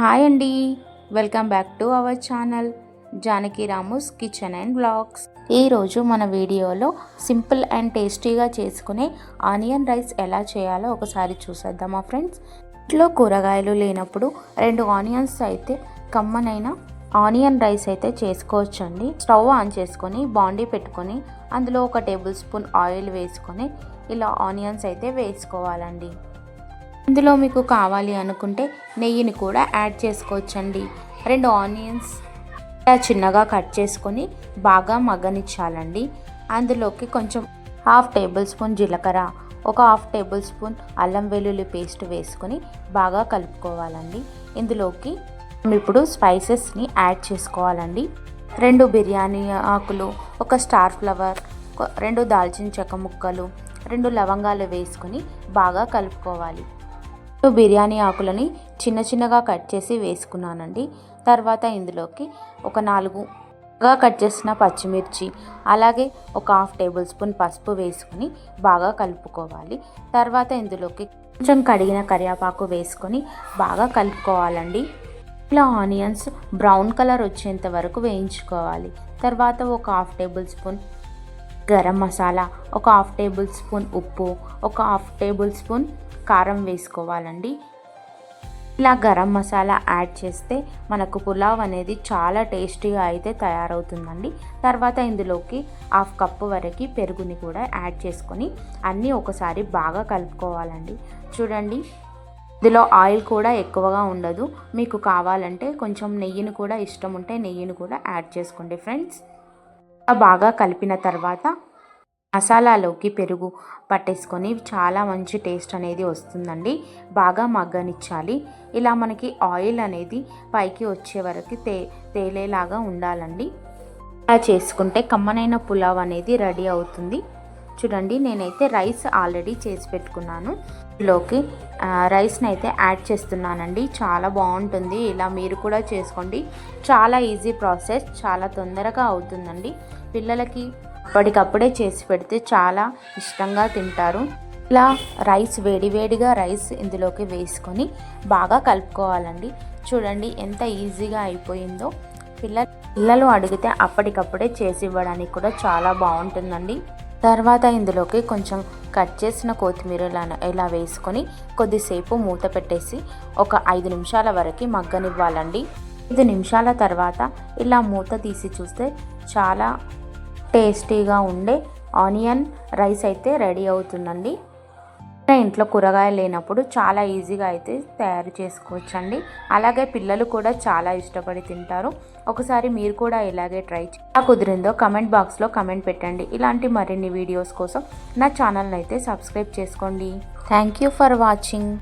Hi అండి. Welcome back to our channel Janaki Ramu's kitchen and blogs. ఈరోజు మన వీడియోలో సింపుల్ అండ్ టేస్టీగా చేసుకునే ఆనియన్ రైస్ ఎలా చేయాలో ఒకసారి చూసేద్దామా ఫ్రెండ్స్. ఇంట్లో కూరగాయలు లేనప్పుడు రెండు ఆనియన్స్ అయితే కమ్మనైన ఆనియన్ రైస్ అయితే చేసుకోవచ్చండి. స్టవ్ ఆన్ చేసుకొని బాండీ పెట్టుకొని అందులో ఒక టేబుల్ స్పూన్ ఆయిల్ వేసుకొని ఇలా ఆనియన్స్ అయితే వేసుకోవాలండి. ఇందులో మీకు కావాలి అనుకుంటే నెయ్యిని కూడా యాడ్ చేసుకోవచ్చండి. రెండు ఆనియన్స్ ఇలా చిన్నగా కట్ చేసుకొని బాగా మగ్గనిచ్చాలండి. అందులోకి కొంచెం హాఫ్ టేబుల్ స్పూన్ జీలకర్ర ఒక హాఫ్ టేబుల్ స్పూన్ అల్లం వెల్లుల్లి పేస్ట్ వేసుకొని బాగా కలుపుకోవాలండి. ఇందులోకి ఇప్పుడు స్పైసెస్ని యాడ్ చేసుకోవాలండి. రెండు బిర్యానీ ఆకులు ఒక స్టార్ ఫ్లవర్ రెండు దాల్చిన చెక్క ముక్కలు రెండు లవంగాలు వేసుకొని బాగా కలుపుకోవాలి. బిర్యానీ ఆకులని చిన్న చిన్నగా కట్ చేసి వేసుకున్నానండి. తర్వాత ఇందులోకి ఒక నాలుగుగా కట్ చేసిన పచ్చిమిర్చి అలాగే ఒక హాఫ్ టేబుల్ స్పూన్ పసుపు వేసుకొని బాగా కలుపుకోవాలి. తర్వాత ఇందులోకి కొంచెం కడిగిన కరివేపాకు వేసుకొని బాగా కలుపుకోవాలండి. ఇలా ఆనియన్స్ బ్రౌన్ కలర్ వచ్చేంత వరకు వేయించుకోవాలి. తర్వాత ఒక half tablespoon garam masala ఒక హాఫ్ టేబుల్ స్పూన్ ఉప్పు ఒక హాఫ్ టేబుల్ స్పూన్ కారం వేసుకోవాలండి. ఇలా గరం మసాలా యాడ్ చేస్తే మనకు పులావ్ అనేది చాలా టేస్టీగా అయితే తయారవుతుందండి. తర్వాత ఇందులోకి హాఫ్ కప్పు వరకు పెరుగుని కూడా యాడ్ చేసుకొని అన్నీ ఒకసారి బాగా కలుపుకోవాలండి. చూడండి ఇందులో ఆయిల్ కూడా ఎక్కువగా ఉండదు. మీకు కావాలంటే కొంచెం నెయ్యిని కూడా ఇష్టం ఉంటే నెయ్యిని కూడా యాడ్ చేసుకోండి ఫ్రెండ్స్. బాగా కలిపిన తర్వాత మసాలాలోకి పెరుగు పట్టేసుకొని చాలా మంచి టేస్ట్ అనేది వస్తుందండి. బాగా మగ్గనిచ్చాలి. ఇలా మనకి ఆయిల్ అనేది పైకి వచ్చే వరకు తే తేలేలాగా ఉండాలండి. అలా చేసుకుంటే కమ్మనైన పులావ్ అనేది రెడీ అవుతుంది. చూడండి నేనైతే రైస్ ఆల్రెడీ చేసి పెట్టుకున్నాను. లోకి రైస్ని అయితే యాడ్ చేస్తున్నానండి. చాలా బాగుంటుంది. ఇలా మీరు కూడా చేసుకోండి. చాలా ఈజీ ప్రాసెస్. చాలా తొందరగా అవుతుందండి. పిల్లలకి అప్పటికప్పుడే చేసి పెడితే చాలా ఇష్టంగా తింటారు. ఇలా రైస్ వేడివేడిగా రైస్ ఇందులోకి వేసుకొని బాగా కలుపుకోవాలండి. చూడండి ఎంత ఈజీగా అయిపోయిందో. పిల్ల పిల్లలు అడిగితే అప్పటికప్పుడే చేసి ఇవ్వడానికి కూడా చాలా బాగుంటుందండి. తర్వాత ఇందులోకి కొంచెం కట్ చేసిన కొత్తిమీర ఇలా ఇలా వేసుకొని కొద్దిసేపు మూత పెట్టేసి ఒక ఐదు నిమిషాల వరకు మగ్గనివ్వాలండి. ఐదు నిమిషాల తర్వాత ఇలా మూత తీసి చూస్తే చాలా టేస్టీగా ఉండే ఆనియన్ రైస్ అయితే రెడీ అవుతుందండి. ఇంట్లో కూరగాయలు లేనప్పుడు చాలా ఈజీగా అయితే తయారు చేసుకోవచ్చండి. అలాగే పిల్లలు కూడా చాలా ఇష్టపడి తింటారు. ఒకసారి మీరు కూడా ఇలాగే ట్రై చే- ఎలా కుదిరిందో కమెంట్ బాక్స్లో కమెంట్ పెట్టండి. ఇలాంటి మరిన్ని వీడియోస్ కోసం నా ఛానల్ని అయితే సబ్స్క్రైబ్ చేసుకోండి. Thank you for watching.